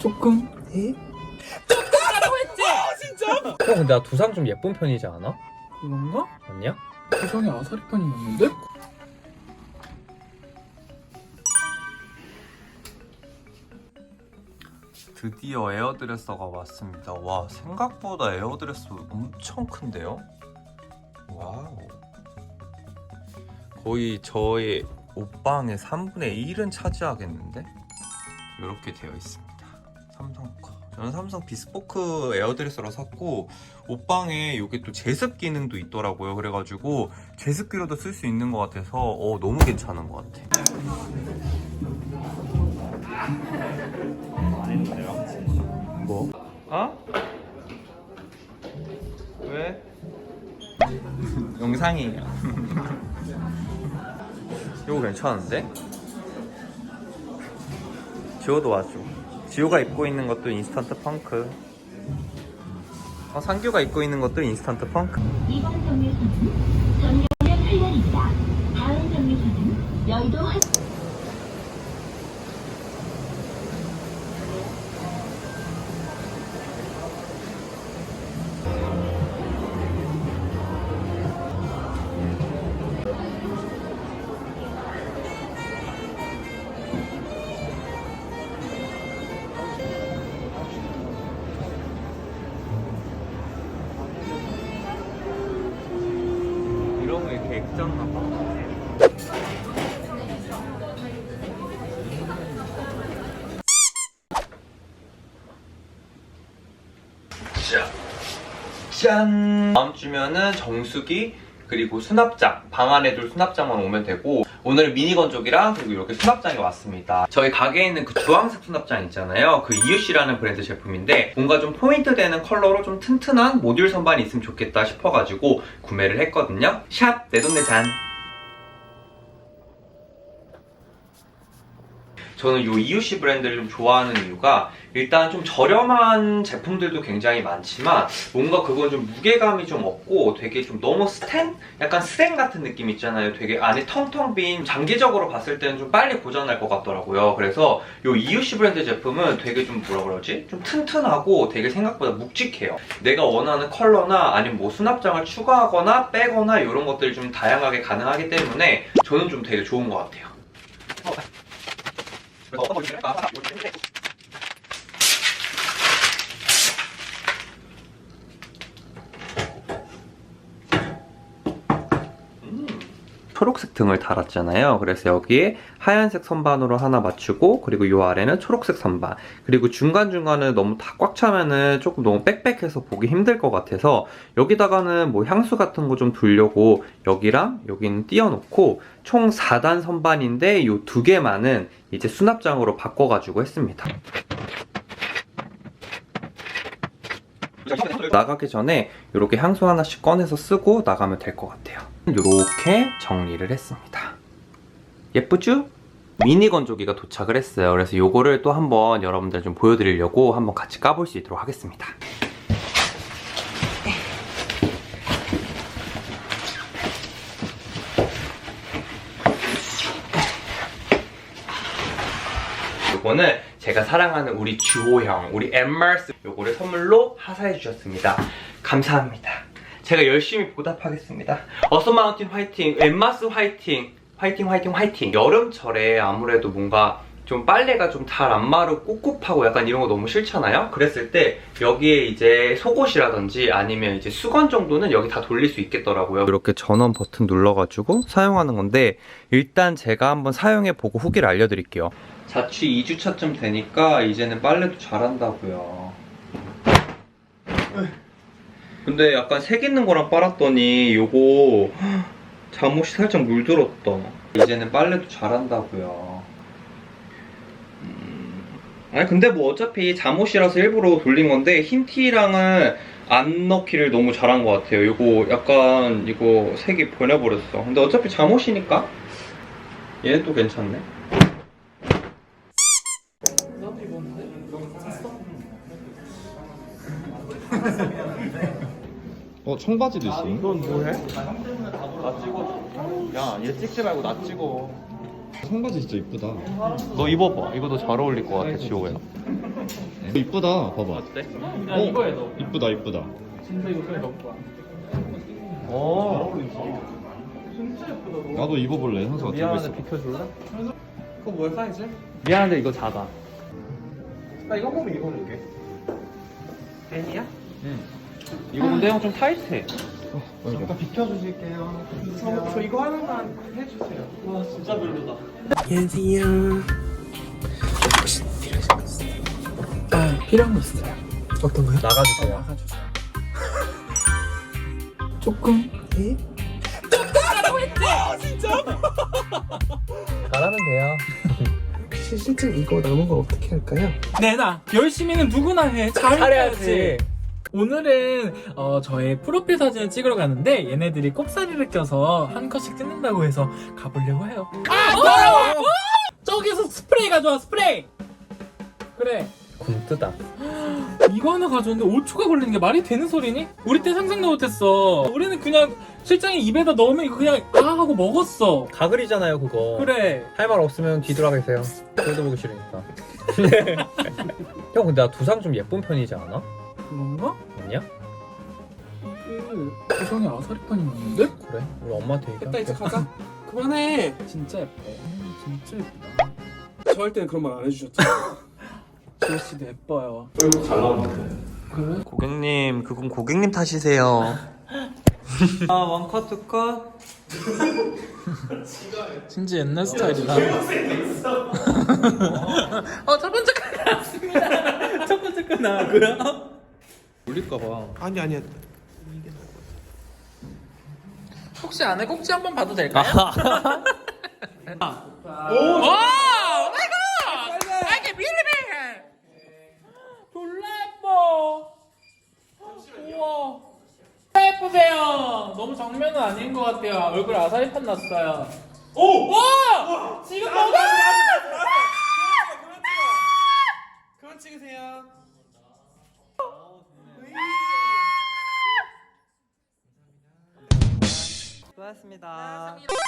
조금 에? 어 근데 나 두상 좀 예쁜 편이지 않아? 그런가? 아니야? 구성이 아사리 편이었는데? 드디어 에어드레서가 왔습니다. 와 생각보다 에어드레서 엄청 큰데요? 와우. 거의 저의 옷방의 3분의 1은 차지하겠는데? 이렇게 되어 있습니다. 삼성 거. 저는 삼성 비스포크 에어드레서로 샀고 옷방에 이게 또 제습 기능도 있더라고요. 그래가지고 제습기로도 쓸 수 있는 것 같아서 어, 너무 괜찮은 것 같아. 뭐? 어? 왜? 영상이에요. 이거 괜찮은데? 지호도 와줘. 지호가 입고 있는 것도 인스턴트 펑크. 어, 상규가 입고 있는 것도 인스턴트 펑크. 이번 경매선은 전력량 8년입니다. 다음 경매선은 여의도 한 이러면 이렇게 액정나 봐. 자, 짠! 다음 주면은 정수기 그리고 수납장 방 안에 둘 수납장만 오면 되고 오늘 미니 건조기랑 그리고 이렇게 수납장이 왔습니다. 저희 가게에 있는 그 주황색 수납장 있잖아요. 그 이유씨라는 브랜드 제품인데 뭔가 좀 포인트 되는 컬러로 좀 튼튼한 모듈 선반이 있으면 좋겠다 싶어가지고 구매를 했거든요. 샵 내돈내산 저는 이 이유씨 브랜드를 좀 좋아하는 이유가 일단 좀 저렴한 제품들도 굉장히 많지만 뭔가 그건 좀 무게감이 좀 없고 되게 좀 너무 스텐? 약간 스텐 같은 느낌 있잖아요. 되게 안에 텅텅 빈 장기적으로 봤을 때는 좀 빨리 고장날 것 같더라고요. 그래서 이 이유씨 브랜드 제품은 되게 좀 뭐라 그러지? 좀 튼튼하고 되게 생각보다 묵직해요. 내가 원하는 컬러나 아니면 뭐 수납장을 추가하거나 빼거나 이런 것들이 좀 다양하게 가능하기 때문에 저는 좀 되게 좋은 것 같아요. 最后通过运动员把它放到 초록색 등을 달았잖아요. 그래서 여기에 하얀색 선반으로 하나 맞추고 그리고 이 아래는 초록색 선반 그리고 중간중간은 너무 다 꽉 차면은 조금 너무 빽빽해서 보기 힘들 것 같아서 여기다가는 뭐 향수 같은 거 좀 두려고 여기랑 여기는 띄워놓고 총 4단 선반인데 이두 개만은 이제 수납장으로 바꿔가지고 했습니다. 나가기 전에 이렇게 향수 하나씩 꺼내서 쓰고 나가면 될 것 같아요. 이렇게 정리를 했습니다. 예쁘죠? 미니 건조기가 도착을 했어요. 그래서 이거를 또 한번 여러분들 좀 보여드리려고 한번 같이 까볼 수 있도록 하겠습니다. 요거는 제가 사랑하는 우리 주호 형, 우리 엠마스 요거를 선물로 하사해 주셨습니다. 감사합니다. 제가 열심히 보답하겠습니다. 어서 마운틴 화이팅, 엠마스 화이팅, 화이팅 화이팅 화이팅. 여름철에 아무래도 뭔가 좀 빨래가 좀 잘 안 마르고 꿉꿉하고 약간 이런 거 너무 싫잖아요? 그랬을 때 여기에 이제 속옷이라든지 아니면 이제 수건 정도는 여기 다 돌릴 수 있겠더라고요. 이렇게 전원 버튼 눌러가지고 사용하는 건데 일단 제가 한번 사용해보고 후기를 알려드릴게요. 자취 2주차쯤 되니까 이제는 빨래도 잘한다고요. 근데 약간 색 있는 거랑 빨았더니 요거 잠옷이 살짝 물들었다. 이제는 빨래도 잘한다고요. 음, 아니 근데 뭐 어차피 잠옷이라서 일부러 돌린 건데 흰 티랑은 안 넣기를 너무 잘한 것 같아요. 이거 약간 이거 색이 변해버렸어. 근데 어차피 잠옷이니까 얘는 또 괜찮네. 어 청바지도 있어. 넌 뭐해? 나 찍어줘. 야, 얘 찍지 말고 나 찍어. 청바지 진짜 이쁘다. 너 입어봐. 이거 더잘 어울릴 것 같아, 지호야. 이쁘다. 봐봐. 어때? 야 이거에 넣어 이쁘다 이쁘다. 진짜 이거 거야 오. 진짜 예쁘다 나도 입어볼래. 형수가 들고 미안한데 있어. 비켜줄래? 그거 뭐야 사이즈? 미안한데 이거 작아. 나 이거 보면 입어볼게 팬이야? 응. 이거 근데 형 좀 타이트해. 잠깐 비켜주실게요. 저, 저 이거 하나만 해주세요 와 진짜 별로다 아 필요한 거 있어요 어떤 거요? 나가주세요. 나가주세요 조금 예? 잘하면 돼요. 혹시 실제 이거 남은 거 어떻게 할까요? 내나 열심히는 누구나 해 잘해야지 오늘은 어, 저의 프로필 사진을 찍으러 가는데 얘네들이 꼽사리를 껴서 한 컷씩 찍는다고 해서 가보려고 해요 아 더러워 저기서 스프레이 가져와 스프레이 그래 굼뜨다. 이거 하나 가져왔는데 5초가 걸리는 게 말이 되는 소리니? 우리 때 상상도 못했어 우리는 그냥 실장이 입에다 넣으면 이거 그냥 아 하고 먹었어 가글이잖아요 그거. 그래 할 말 없으면 뒤돌아 계세요. 꼴도 보기 싫으니까. 형 근데 나 두상 좀 예쁜 편이지 않아? 그런가? 아니야? 이게 세상에 아사리판이 있는데? 그래? 우리 엄마한테 됐다 이제 얘기할게. 가자. 그만해. 진짜 예뻐 음, 진짜 예쁘다 저 할 때는 그런 말 안 해주셨죠? 지호 씨도 예뻐요 잘 나오는데. 그래? 고객님, 그건 고객님 탓이세요. 아, 원컷, 투컷. 진짜 옛날 스타일이다 어, 첫 번째 거 나왔습니다 첫 번째 거 나왔고요 울릴까봐. 아니 아니야. 혹시 안에 꼭지 한번 봐도 될까요? 오! 와! 오마이갓! 아, 이게 미리미리! 졸라 예뻐! 우와! 진짜 예쁘세요! 너무 정면은 아닌 것 같아요. 얼굴 아사리판 났어요. 오! 와! 수고하셨습니다.